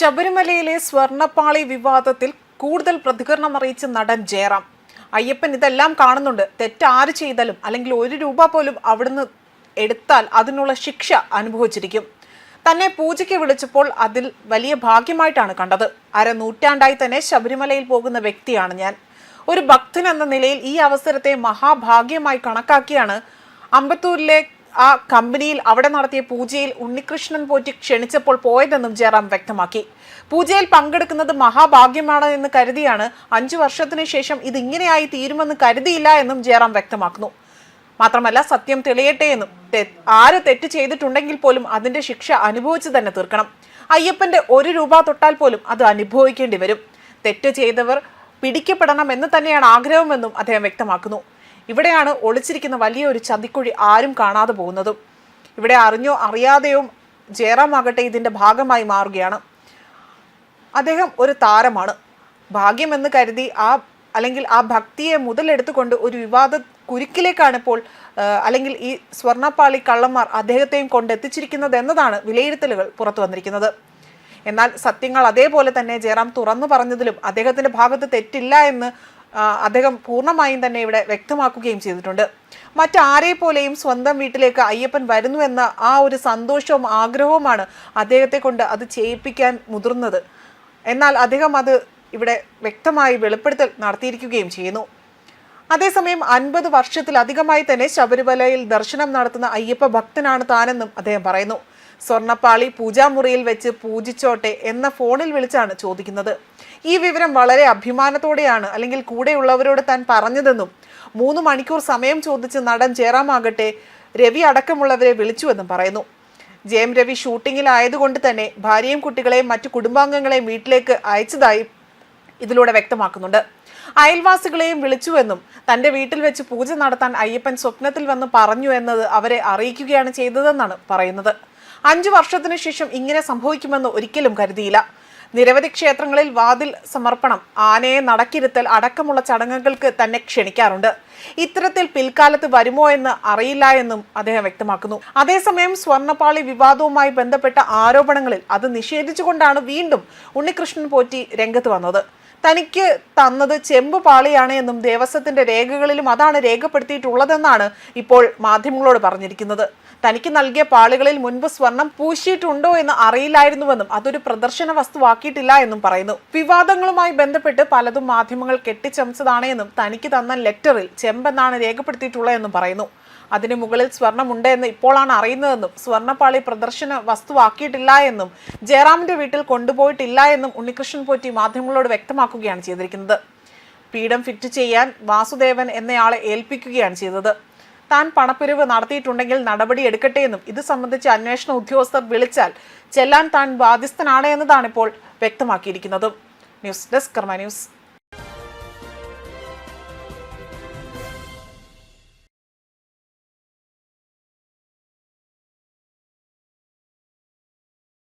ശബരിമലയിലെ സ്വർണപ്പാളി വിവാദത്തിൽ കൂടുതൽ പ്രതികരണം അറിയിച്ച നടൻ ജയറാം. അയ്യപ്പൻ ഇതെല്ലാം കാണുന്നുണ്ട്. തെറ്റാര് ചെയ്താലും അല്ലെങ്കിൽ ഒരു രൂപ പോലും അവിടുന്ന് എടുത്താൽ അതിനുള്ള ശിക്ഷ അനുഭവിച്ചിരിക്കും. തന്നെ പൂജയ്ക്ക് വിളിച്ചപ്പോൾ അതിൽ വലിയ ഭാഗ്യമായിട്ടാണ് കണ്ടത്. അര നൂറ്റാണ്ടായി തന്നെ ശബരിമലയിൽ പോകുന്ന വ്യക്തിയാണ് ഞാൻ. ഒരു ഭക്തൻ എന്ന നിലയിൽ ഈ അവസരത്തെ മഹാഭാഗ്യമായി കണക്കാക്കിയാണ് അമ്പത്തൂരിലെ ആ കമ്പനിയിൽ അവിടെ നടത്തിയ പൂജയിൽ ഉണ്ണികൃഷ്ണൻ പോറ്റി ക്ഷണിച്ചപ്പോൾ പോയതെന്നും ജയറാം വ്യക്തമാക്കി. പൂജയിൽ പങ്കെടുക്കുന്നത് മഹാഭാഗ്യമാണ് എന്ന് കരുതിയാണ് അഞ്ചു വർഷത്തിനു ശേഷം ഇതിങ്ങനെയായി തീരുമെന്ന് കരുതിയില്ല എന്നും ജയറാം വ്യക്തമാക്കുന്നു. മാത്രമല്ല സത്യം തെളിയട്ടെ എന്നും ആര് തെറ്റ് ചെയ്തിട്ടുണ്ടെങ്കിൽ പോലും അതിന്റെ ശിക്ഷ അനുഭവിച്ചു തന്നെ തീർക്കണം. അയ്യപ്പന്റെ ഒരു രൂപ തൊട്ടാൽ പോലും അത് അനുഭവിക്കേണ്ടി വരും. തെറ്റ് ചെയ്തവർ പിടിക്കപ്പെടണം എന്ന് തന്നെയാണ് ആഗ്രഹമെന്നും അദ്ദേഹം വ്യക്തമാക്കുന്നു. ഇവിടെയാണ് ഒളിച്ചിരിക്കുന്ന വലിയൊരു ചതിക്കുഴി ആരും കാണാതെ പോകുന്നതും. ഇവിടെ അറിഞ്ഞോ അറിയാതെയോ ജയറാം ആകട്ടെ ഇതിന്റെ ഭാഗമായി മാറുകയാണ്. അദ്ദേഹം ഒരു താരമാണ്. ഭാഗ്യമെന്ന് കരുതി ആ അല്ലെങ്കിൽ ആ ഭക്തിയെ മുതലെടുത്തുകൊണ്ട് ഒരു വിവാദ കുരുക്കിലേക്കാണ് ഇപ്പോൾ അല്ലെങ്കിൽ ഈ സ്വർണപ്പാളി കള്ളന്മാർ അദ്ദേഹത്തെയും കൊണ്ടെത്തിച്ചിരിക്കുന്നത് എന്നതാണ് വിലയിരുത്തലുകൾ പുറത്തു വന്നിരിക്കുന്നത്. എന്നാൽ സത്യങ്ങൾ അതേപോലെ തന്നെ ജയറാം തുറന്നു പറഞ്ഞതിലും അദ്ദേഹത്തിന്റെ ഭാഗത്ത് തെറ്റില്ല എന്ന് അദ്ദേഹം പൂർണമായും തന്നെ ഇവിടെ വ്യക്തമാക്കുകയും ചെയ്തിട്ടുണ്ട്. മറ്റാരെ പോലെയും സ്വന്തം വീട്ടിലേക്ക് അയ്യപ്പൻ വരുന്നുവെന്ന ആ ഒരു സന്തോഷവും ആഗ്രഹവുമാണ് അദ്ദേഹത്തെ കൊണ്ട് അത് ചെയ്യിപ്പിക്കാൻ മുതിർന്നത്. എന്നാൽ അദ്ദേഹം അത് ഇവിടെ വ്യക്തമായി വെളിപ്പെടുത്തൽ നടത്തിയിരിക്കുകയും ചെയ്യുന്നു. അതേസമയം അൻപത് വർഷത്തിലധികമായി തന്നെ ശബരിമലയിൽ ദർശനം നടത്തുന്ന അയ്യപ്പ ഭക്തനാണ് താനെന്നും അദ്ദേഹം പറയുന്നു. സ്വർണപ്പാളി പൂജാമുറിയിൽ വെച്ച് പൂജിച്ചോട്ടെ എന്ന ഫോണിൽ വിളിച്ചാണ് ചോദിക്കുന്നത്. ഈ വിവരം വളരെ അഭിമാനത്തോടെയാണ് അല്ലെങ്കിൽ കൂടെയുള്ളവരോട് താൻ പറഞ്ഞതെന്നും മൂന്ന് മണിക്കൂർ സമയം ചോദിച്ച് നടൻ ജയറാമാകട്ടെ രവി അടക്കമുള്ളവരെ വിളിച്ചുവെന്നും പറയുന്നു. ജയം രവി ഷൂട്ടിങ്ങിലായതുകൊണ്ട് തന്നെ ഭാര്യയും കുട്ടികളെയും മറ്റു കുടുംബാംഗങ്ങളെയും വീട്ടിലേക്ക് അയച്ചതായി ഇതിലൂടെ വ്യക്തമാക്കുന്നുണ്ട്. അയൽവാസികളെയും വിളിച്ചുവെന്നും തന്റെ വീട്ടിൽ വെച്ച് പൂജ നടത്താൻ അയ്യപ്പൻ സ്വപ്നത്തിൽ വന്ന് പറഞ്ഞു എന്നത് അവരെ അറിയിക്കുകയാണ് ചെയ്തതെന്നാണ് പറയുന്നത്. അഞ്ചു വർഷത്തിനു ശേഷം ഇങ്ങനെ സംഭവിക്കുമെന്ന് ഒരിക്കലും കരുതിയില്ല. നിരവധി ക്ഷേത്രങ്ങളിൽ വാതിൽ സമർപ്പണം ആനയെ നടക്കിരുത്തൽ അടക്കമുള്ള ചടങ്ങുകൾക്ക് തന്നെ ക്ഷണിക്കാറുണ്ട്. ഇത്തരത്തിൽ പിൽക്കാലത്ത് വരുമോ എന്ന് അറിയില്ല എന്നും അദ്ദേഹം വ്യക്തമാക്കുന്നു. അതേസമയം സ്വർണപ്പാളി വിവാദവുമായി ബന്ധപ്പെട്ട ആരോപണങ്ങളിൽ അത് നിഷേധിച്ചുകൊണ്ടാണ് വീണ്ടും ഉണ്ണികൃഷ്ണൻ പോറ്റി രംഗത്ത് വന്നത്. തനിക്ക് തന്നത് ചെമ്പ് പാളിയാണ് എന്നും ദേവസ്വത്തിന്റെ രേഖകളിലും അതാണ് രേഖപ്പെടുത്തിയിട്ടുള്ളതെന്നാണ് ഇപ്പോൾ മാധ്യമങ്ങളോട് പറഞ്ഞിരിക്കുന്നത്. തനിക്ക് നൽകിയ പാളികളിൽ മുൻപ് സ്വർണം പൂശിയിട്ടുണ്ടോ എന്ന് അറിയില്ലായിരുന്നുവെന്നും അതൊരു പ്രദർശന വസ്തുവാക്കിയിട്ടില്ല എന്നും പറയുന്നു. വിവാദങ്ങളുമായി ബന്ധപ്പെട്ട് പലതും മാധ്യമങ്ങൾ കെട്ടിച്ചമച്ചതാണ് എന്നും തനിക്ക് തന്ന ലെറ്ററിൽ ചെമ്പെന്നാണ് രേഖപ്പെടുത്തിയിട്ടുള്ളതെന്നും പറയുന്നു. അതിന് മുകളിൽ സ്വർണമുണ്ട് എന്ന് ഇപ്പോഴാണ് അറിയുന്നതെന്നും സ്വർണപ്പാളി പ്രദർശന വസ്തുവാക്കിയിട്ടില്ല എന്നും ജയറാമിന്റെ വീട്ടിൽ കൊണ്ടുപോയിട്ടില്ല എന്നും ഉണ്ണികൃഷ്ണൻ പോറ്റി മാധ്യമങ്ങളോട് വ്യക്തമാക്കുകയാണ് ചെയ്തിരിക്കുന്നത്. പീഠം ഫിറ്റ് ചെയ്യാൻ വാസുദേവൻ എന്നയാളെ ഏൽപ്പിക്കുകയാണ് ചെയ്തത്. താൻ പണപ്പിരിവ് നടത്തിയിട്ടുണ്ടെങ്കിൽ നടപടി എടുക്കട്ടെ എന്നും. ഇത് സംബന്ധിച്ച് അന്വേഷണ ഉദ്യോഗസ്ഥർ വിളിച്ചാൽ ചെല്ലാൻ താൻ ബാധ്യസ്ഥനാണ് എന്നതാണ് ഇപ്പോൾ വ്യക്തമാക്കിയിരിക്കുന്നത്. News desk Karma news.